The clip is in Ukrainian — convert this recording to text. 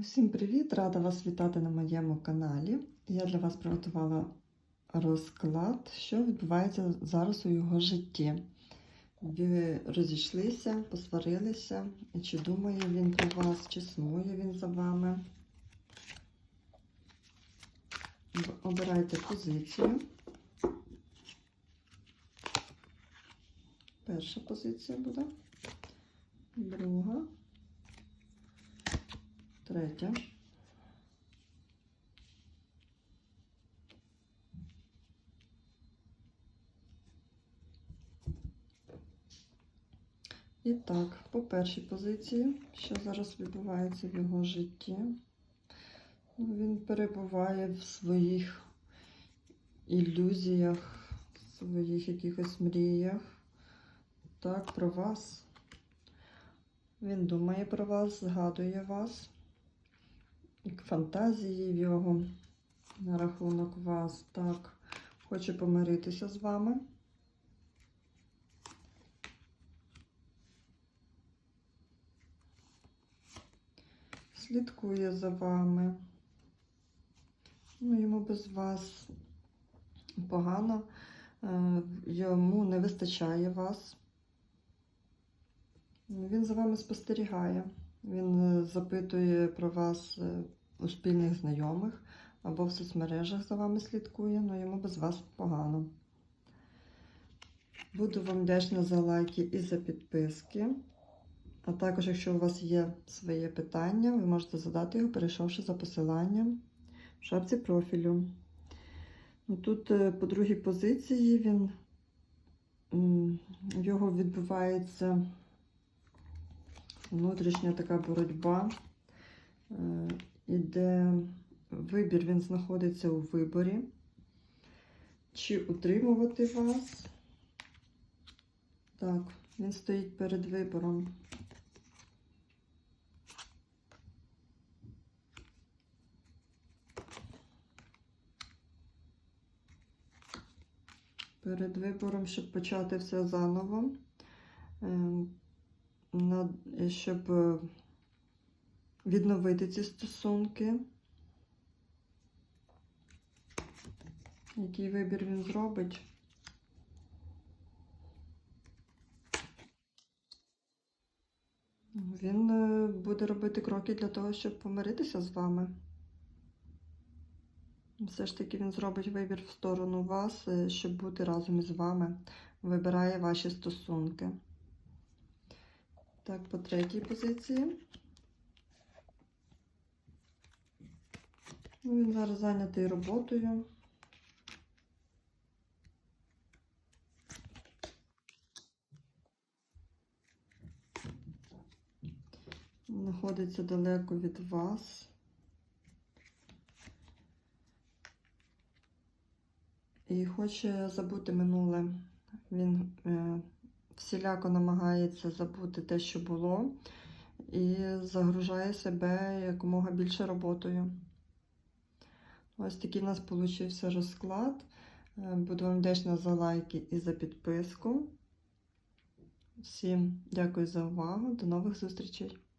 Усім привіт! Рада вас вітати на моєму каналі. Я для вас приготувала розклад, що відбувається зараз у його житті. Ви розійшлися, посварилися, чи думає він про вас, чи сумує він за вами. Обирайте позицію. Перша позиція буде, друга. Третя. І так, по першій позиції, що зараз відбувається в його житті, він перебуває в своїх ілюзіях, в своїх якихось мріях. Так, про вас. Він думає про вас, згадує вас фантазії в його на рахунок вас. Так, хоче помиритися з вами. Слідкує за вами. Ну, йому без вас погано, Е, йому не вистачає вас. Він за вами спостерігає. Він е, запитує про вас е, у спільних знайомих або в соцмережах за вами слідкує, але йому без вас погано. Буду вам вдячна за лайки і за підписки. А також, якщо у вас є своє питання, ви можете задати його, перейшовши за посиланням в шапці профілю. Ну, Тут е, по другій позиції він в його відбувається внутрішня така боротьба, е, іде вибір, він знаходиться у виборі, чи утримувати вас. Так, він стоїть перед вибором. Перед вибором, щоб почати все заново, е, на- щоб е, відновити ці стосунки. Який вибір він зробить? Він е, буде робити кроки для того, щоб помиритися з вами. Все ж таки він зробить вибір в сторону вас, е, щоб бути разом із вами. Вибирає ваші стосунки. Так, по третій позиції. Ну, Він зараз зайнятий роботою. Знаходиться далеко від вас. І хоче забути минуле. Він е, всіляко намагається забути те, що було, і загружає себе якомога більше роботою. Ось такий в нас вийшов розклад. Е, Буду вам вдячна за лайки і за підписку. Всім дякую за увагу. До нових зустрічей!